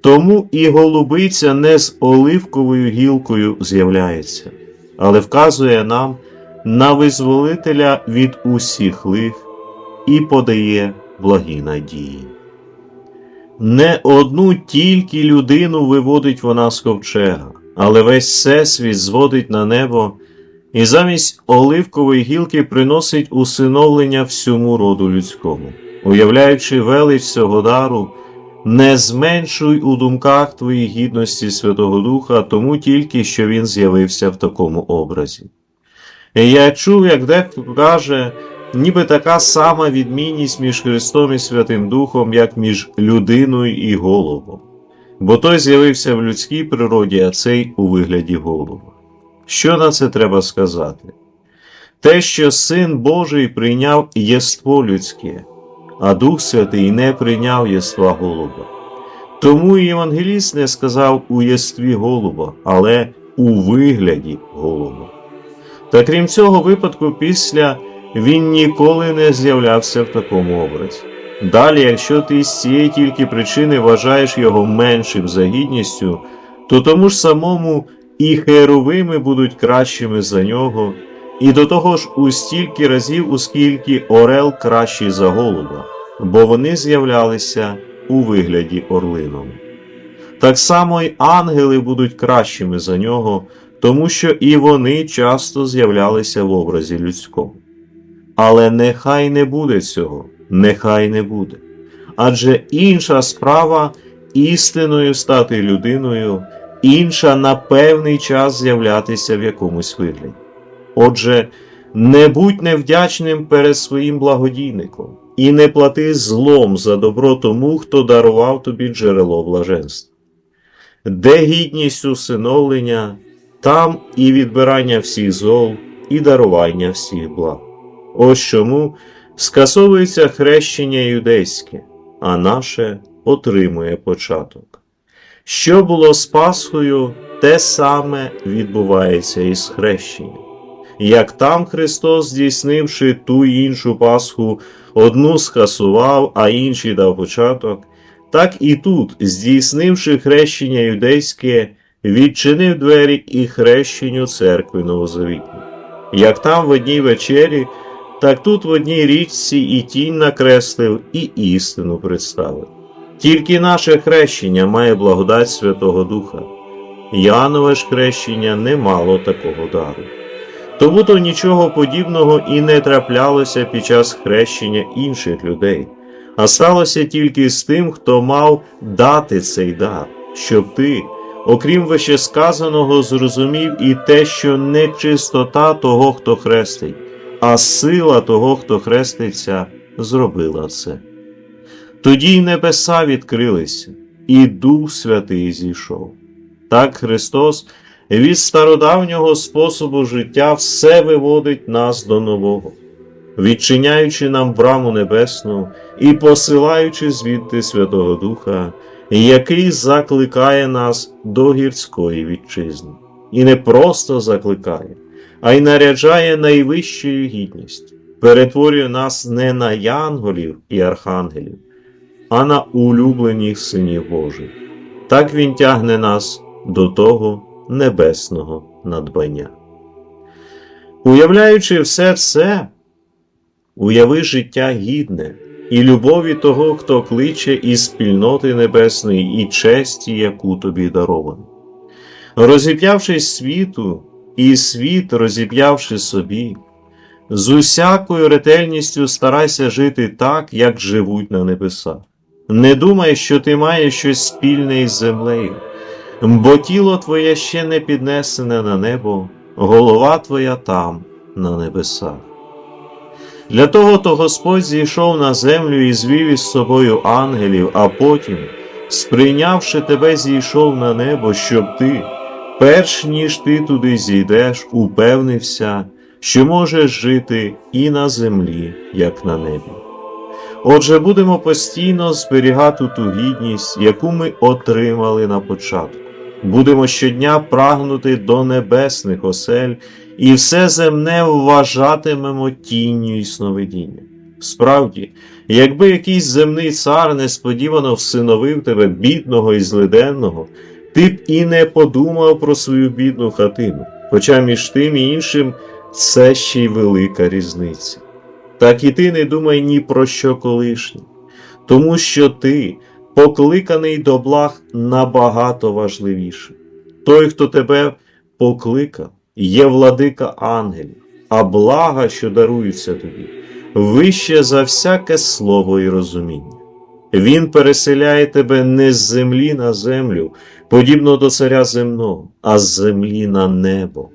Тому і голубиця не з оливковою гілкою з'являється, але вказує нам на визволителя від усіх лих і подає благі надії. Не одну тільки людину виводить вона з ковчега, але весь всесвіт зводить на небо і замість оливкової гілки приносить усиновлення всьому роду людському, уявляючи велич цього дару, не зменшуй у думках твоїй гідності Святого Духа, тому тільки що він з'явився в такому образі. Я чув, як дехто каже, ніби така сама відмінність між Христом і Святим Духом, як між людиною і головом. Бо той з'явився в людській природі, а цей у вигляді голова. Що на це треба сказати? Те, що Син Божий прийняв єство людське, а Дух Святий не прийняв єства голуба. Тому і Євангеліст не сказав у єстві голуба, але у вигляді голуба. Та крім цього випадку, після він ніколи не з'являвся в такому образі. Далі, якщо ти з цієї тільки причини вважаєш його меншим за гідністю, то тому ж самому і херовими будуть кращими за нього, і до того ж у стільки разів, оскільки орел кращий за голуба, бо вони з'являлися у вигляді орлином. Так само й ангели будуть кращими за нього, тому що і вони часто з'являлися в образі людському. Але нехай не буде цього, нехай не буде. Адже інша справа істиною стати людиною, інша на певний час з'являтися в якомусь вигляді. Отже, не будь невдячним перед своїм благодійником і не плати злом за добро тому, хто дарував тобі джерело блаженства. Де гідність усиновлення, там і відбирання всіх зол, і дарування всіх благ. Ось чому скасовується хрещення юдейське, а наше отримує початок. Що було з Пасхою, те саме відбувається і з хрещенням. Як там Христос, здійснивши ту іншу Пасху, одну скасував, а іншій дав початок, так і тут, здійснивши хрещення юдейське, відчинив двері і хрещенню церкви Новозавітньої. Як там в одній вечері, так тут в одній річці і тінь накреслив, і істину представив. Тільки наше хрещення має благодать Святого Духа. Янове ж хрещення не мало такого дару. Тому то нічого подібного і не траплялося під час хрещення інших людей, а сталося тільки з тим, хто мав дати цей дар, щоб ти, окрім вищесказаного, зрозумів і те, що не чистота того, хто хрестить, а сила того, хто хреститься, зробила це. Тоді й небеса відкрилися, і Дух Святий зійшов. Так Христос від стародавнього способу життя все виводить нас до нового, відчиняючи нам браму небесну і посилаючи звідти Святого Духа, який закликає нас до гірської вітчизни, і не просто закликає, а й наряджає найвищою гідність, перетворює нас не на янголів і архангелів, а на улюблених синів Божих. Так Він тягне нас до того небесного надбання. Уявляючи все це, уяви життя гідне і любові того, хто кличе із спільноти небесної і честі, яку тобі даровано. Розіп'явшись світу, і світ, розіп'явши собі, з усякою ретельністю старайся жити так, як живуть на небесах. Не думай, що ти маєш щось спільне із землею, бо тіло твоє ще не піднесене на небо, голова твоя там, на небесах. Для того то Господь зійшов на землю і звів із собою ангелів, а потім, сприйнявши тебе, зійшов на небо, щоб ти, перш ніж ти туди зійдеш, упевнився, що можеш жити і на землі, як на небі. Отже, будемо постійно зберігати ту гідність, яку ми отримали на початку. Будемо щодня прагнути до небесних осель і все земне вважатимемо тінню і сновидіння. Справді, якби якийсь земний цар несподівано всиновив тебе бідного і злиденного, ти б і не подумав про свою бідну хатину, хоча між тим і іншим це ще й велика різниця. Так і ти не думай ні про що колишнє, тому що ти, покликаний до благ, набагато важливіше. Той, хто тебе покликав, є владика ангелів, а блага, що даруються тобі, вище за всяке слово і розуміння. Він переселяє тебе не з землі на землю, подібно до царя земного, а з землі на небо,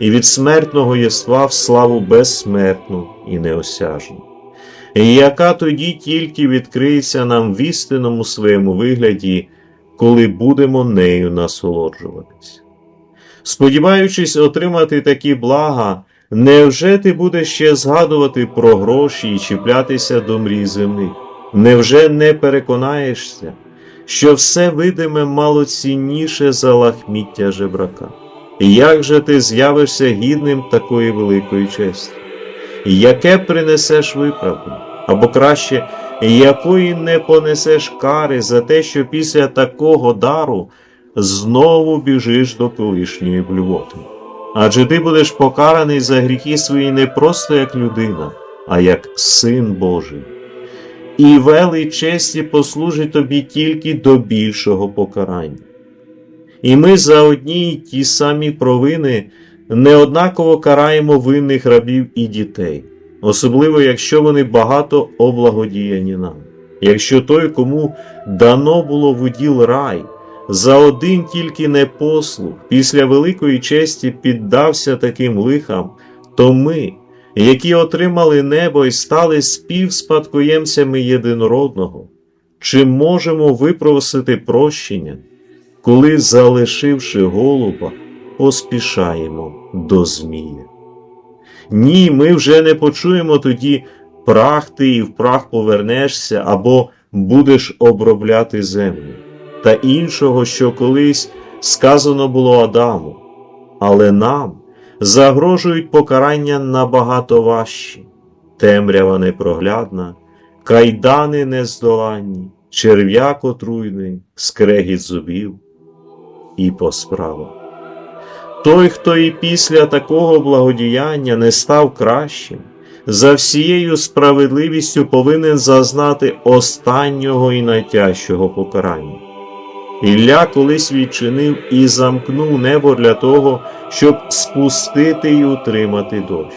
і від смертного єства в славу безсмертну і неосяжну. Яка тоді тільки відкриється нам в істинному своєму вигляді, коли будемо нею насолоджуватись. Сподіваючись отримати такі блага, невже ти будеш ще згадувати про гроші і чіплятися до мрій земних? Невже не переконаєшся, що все видиме мало цінніше за лахміття жебрака? Як же ти з'явишся гідним такої великої честі? Яке принесеш виправдання? Або краще, якої не понесеш кари за те, що після такого дару знову біжиш до колишньої блювоти? Адже ти будеш покараний за гріхи свої не просто як людина, а як син Божий. І велич честі послужить тобі тільки до більшого покарання. І ми за одні й ті самі провини неоднаково караємо винних рабів і дітей, особливо якщо вони багато облагодіяні нам. Якщо той, кому дано було в уділ рай, за один тільки непослух після великої честі піддався таким лихам, то ми, які отримали небо і стали співспадкоємцями єдинородного, чи можемо випросити прощення, коли, залишивши голуба, поспішаємо до Змія? Ні, ми вже не почуємо тоді прах ти і в прах повернешся або будеш обробляти землю та іншого, що колись сказано було Адаму, але нам загрожують покарання набагато важчі, темрява непроглядна, кайдани нездоланні, черв'як отруйний, скрегіт зубів і по справах. Той, хто і після такого благодіяння не став кращим, за всією справедливістю повинен зазнати останнього і найтяжчого покарання. Ілля колись відчинив і замкнув небо для того, щоб спустити і утримати дощ.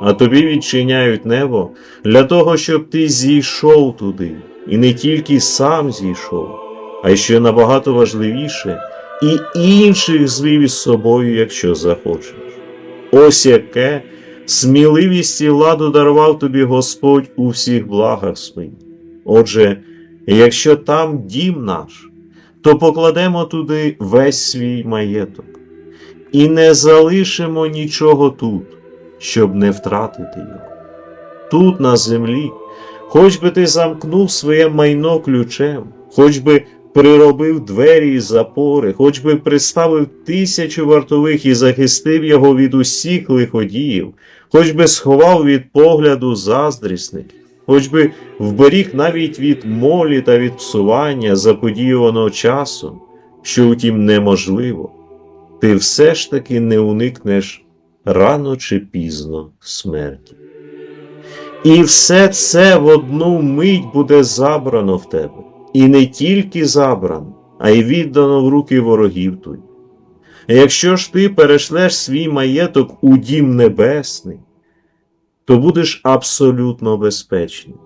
А тобі відчиняють небо для того, щоб ти зійшов туди, і не тільки сам зійшов, а й що набагато важливіше, і інших звів із собою, якщо захочеш. Ось яке сміливість і владу дарував тобі Господь у всіх благах своїх. Отже, якщо там дім наш, то покладемо туди весь свій маєток і не залишимо нічого тут, щоб не втратити його. Тут, на землі, хоч би ти замкнув своє майно ключем, хоч би приробив двері і запори, хоч би приставив тисячу вартових і захистив його від усіх лиходіїв, хоч би сховав від погляду заздрісників хоч би вберіг навіть від молі та від псування заподіюваного часом, що утім неможливо, ти все ж таки не уникнеш рано чи пізно смерті. І все це в одну мить буде забрано в тебе, і не тільки забрано, а й віддано в руки ворогів твоїх. Якщо ж ти перешлеш свій маєток у дім небесний, то будеш абсолютно безпечним.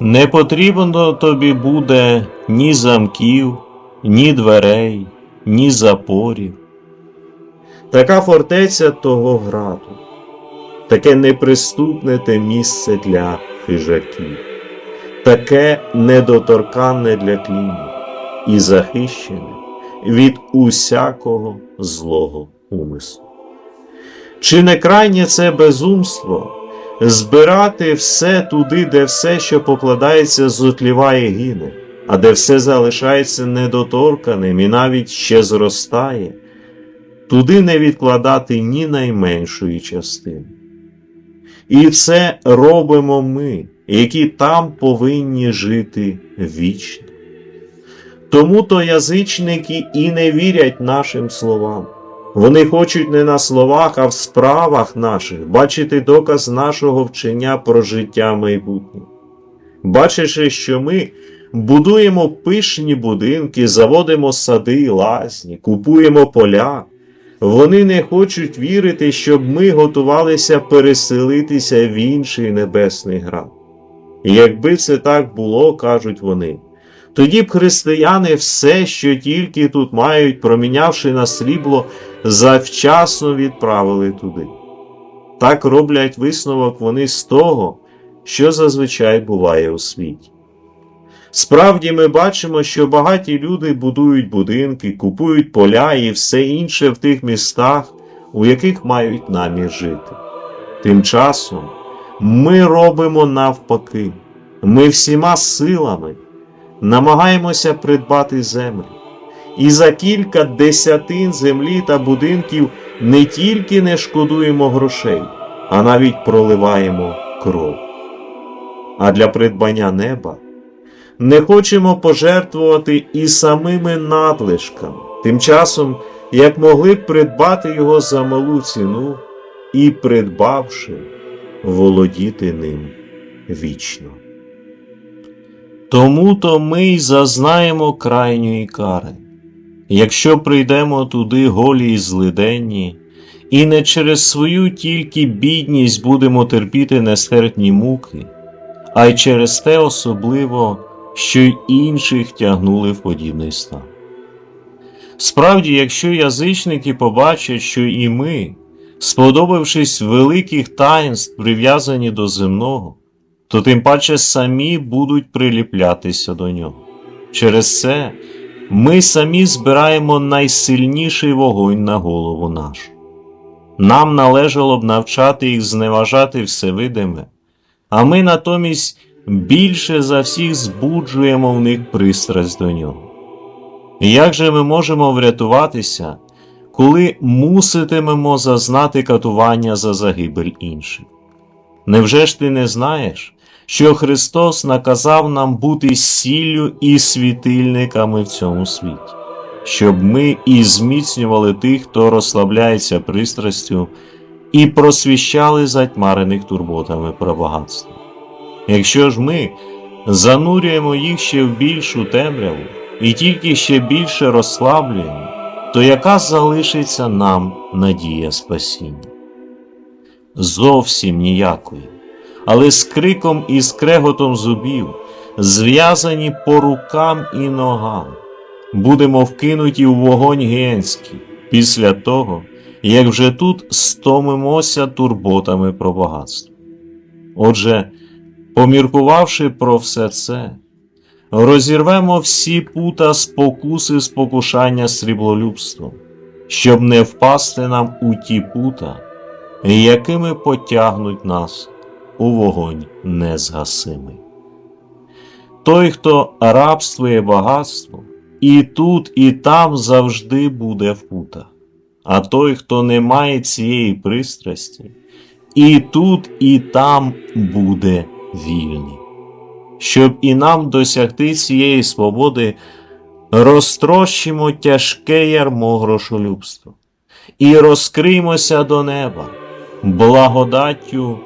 Не потрібно тобі буде ні замків, ні дверей, ні запорів. Така фортеця того граду, таке неприступне те місце для хижаків, таке недоторканне для клінів і захищене від усякого злого умислу. Чи не крайнє це безумство збирати все туди, де все, що покладається, зотліває гине, а де все залишається недоторканим і навіть ще зростає, туди не відкладати ні найменшої частини. І це робимо ми, які там повинні жити вічно. Тому то язичники і не вірять нашим словам. Вони хочуть не на словах, а в справах наших бачити доказ нашого вчення про життя майбутнє. Бачачи, що ми будуємо пишні будинки, заводимо сади лазні, купуємо поля, вони не хочуть вірити, щоб ми готувалися переселитися в інший небесний град. Якби це так було, кажуть вони, тоді б християни все, що тільки тут мають, промінявши на срібло, завчасно відправили туди. Так роблять висновок вони з того, що зазвичай буває у світі. Справді ми бачимо, що багаті люди будують будинки, купують поля і все інше в тих містах, у яких мають намір жити. Тим часом ми робимо навпаки, ми всіма силами намагаємося придбати землю. І за кілька десятин землі та будинків не тільки не шкодуємо грошей, а навіть проливаємо кров. А для придбання неба не хочемо пожертвувати і самими надлишками, тим часом, як могли б придбати його за малу ціну і, придбавши, володіти ним вічно. Тому то ми й зазнаємо крайньої кари, якщо прийдемо туди голі й злиденні, і не через свою тільки бідність будемо терпіти нестерпні муки, а й через те особливо, що й інших тягнули в подібний стан. Справді, якщо язичники побачать, що і ми, сподобавшись великих таїнств, прив'язані до земного, то тим паче самі будуть приліплятися до нього. Через це ми самі збираємо найсильніший вогонь на голову нашу. Нам належало б навчати їх зневажати всевидиме, а ми натомість більше за всіх збуджуємо в них пристрасть до нього. Як же ми можемо врятуватися, коли муситимемо зазнати катування за загибель інших? Невже ж ти не знаєш, що Христос наказав нам бути сіллю і світильниками в цьому світі, щоб ми і зміцнювали тих, хто розслабляється пристрастю, і просвіщали затьмарених турботами про багатство? Якщо ж ми занурюємо їх ще в більшу темряву і тільки ще більше розслаблюємо, то яка залишиться нам надія спасіння? Зовсім ніякої, але з криком і скреготом зубів, зв'язані по рукам і ногам, будемо вкинуті в вогонь генський після того, як вже тут стомимося турботами про багатство. Отже, Поміркувавши про все це, розірвемо всі пута спокуси спокушання сріблолюбством, щоб не впасти нам у ті пута, якими потягнуть нас у вогонь незгасимий. Той, хто рабствує багатство, і тут, і там завжди буде в путах, а той, хто не має цієї пристрасті, і тут, і там буде вільні. Щоб і нам досягти цієї свободи, розтрощимо тяжке ярмо грошолюбства і розкриймося до неба, благодаттю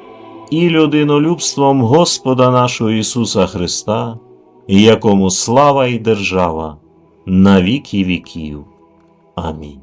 і людинолюбством Господа нашого Ісуса Христа, якому слава і держава на віки віків. Амінь.